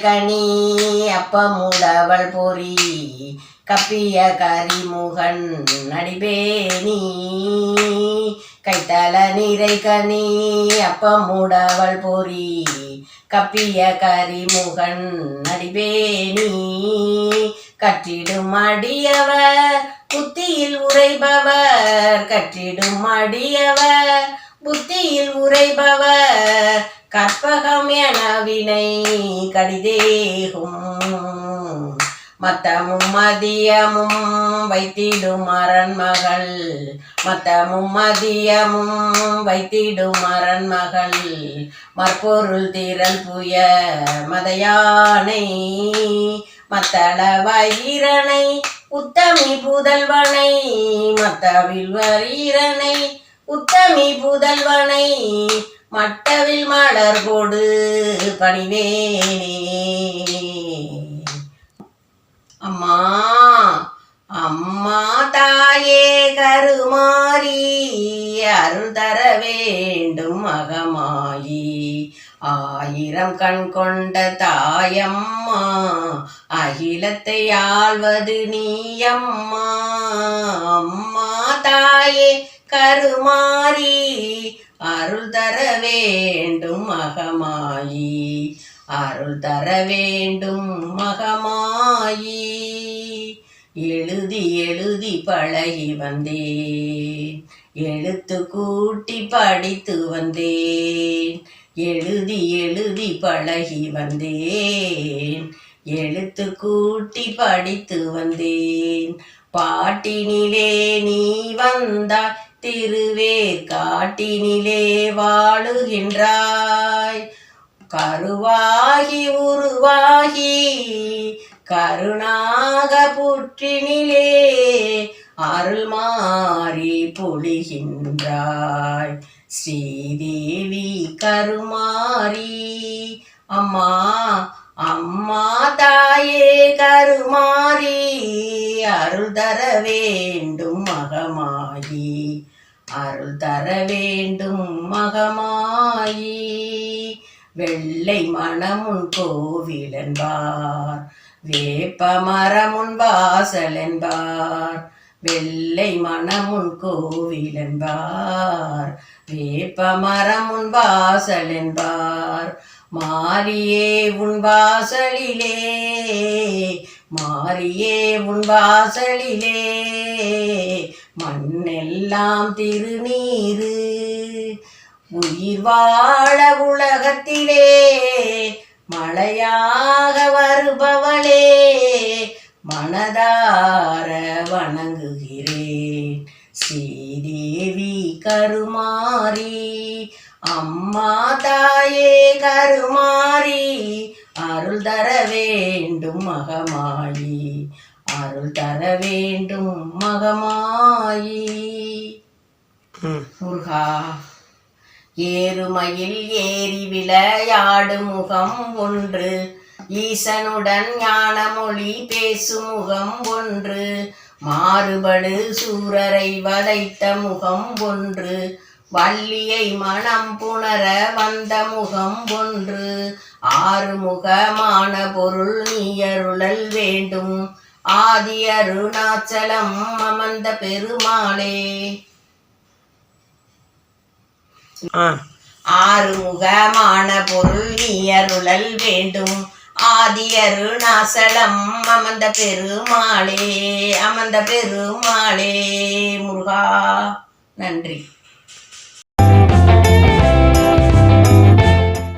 கனி அப்பமுடவள் பொறி கப்பிய கரிமுகன் நடிபேணி கைத்தல நீரை கனி அப்பமுடவள் பொறி கப்பிய கரிமுகன் நடிபேணி கற்றிடும் அடியவர் புத்தியில் உரைபவர் கற்றிடும் அடியவர் புத்தியில் உரைபவர் கற்பகம் என வினை கடிதேகும். மத்தமும் மதியமும் வைத்திடும் அரண்மகள். மத்தமும் மதியமும் வைத்திடும் அரண்மகள். மற்பொருள் திரள் புய மதையானை. மத்தள வயிரனை உத்தமி புதல்வனை. மத்தவில் வயிரனை உத்தமி புதல்வனை. மட்டவில் மலர் போடு பணிவேனே அம்மா அம்மா தாயே கருமாறி அருள் தர வேண்டும் மகமாயி ஆயிரம் கண் கொண்ட தாயம்மா அகிலத்தை ஆள்வது நீயம்மா. அம்மா தாயே கருமாறி அருள் தர வேண்டும் மகமாயி. அருள் தர வேண்டும் மகமாயி. எழுதி எழுதி பழகி வந்தேன். எழுத்து கூட்டி படித்து வந்தேன். எழுதி எழுதி பழகி வந்தேன். எழுத்து கூட்டி படித்து வந்தேன். பாட்டினிலே நீ வந்தாய் திருவே காட்டினிலே வாழுகின்றாய். கருவாகி உருவாகி கருணாக புற்றினிலே அருள் மாறி பொழிகின்றாய். ஸ்ரீதேவி கருமாரி அம்மா அம்மா தாயே கருமாரி அருள் தர வேண்டும் மகமாயி. அருள் தர வேண்டும் மகமாயி. வெள்ளை மணமுன் கோவிலென்பார் வேப்ப மரமுன் வாசல் என்பார். வெள்ளை மணமுன் கோவில் என்பார் வேப்ப மரமுன் வாசல் என்பார் மாரியே உன் வாசலிலே மாரியே உன் வாசலிலே மண்ணெல்லாம் திருநீரு உயிர் வாழ உலகத்திலே மழையா வணங்குகிறேன் ஸ்ரீதேவி கருமாரி அம்மா தாயே கருமாரி அருள் தர வேண்டும் மகமாயி அருள் தர வேண்டும் மகமாயி. முருகா ஏறுமையில் ஏறி விளையாடும் முகம் ஒன்று ஈசனுடன் ஞானமொழி பேசும் முகம் ஒன்று மாறுபடு சூரரை வதைத்த முகம் ஒன்று வள்ளியை மனம் புணர வந்த முகம் ஒன்று. ஆறுமுகமான பொருள் நீயருளல் வேண்டும். ஆதி அருணாச்சலம் அமர்ந்த பெருமாளே. ஆறுமுகமான பொருள் நீயருளல் வேண்டும். ஆதியரு நாசலம் அமர்ந்த பெருமாளே அமர்ந்த பெருமாளே முருகா நன்றி.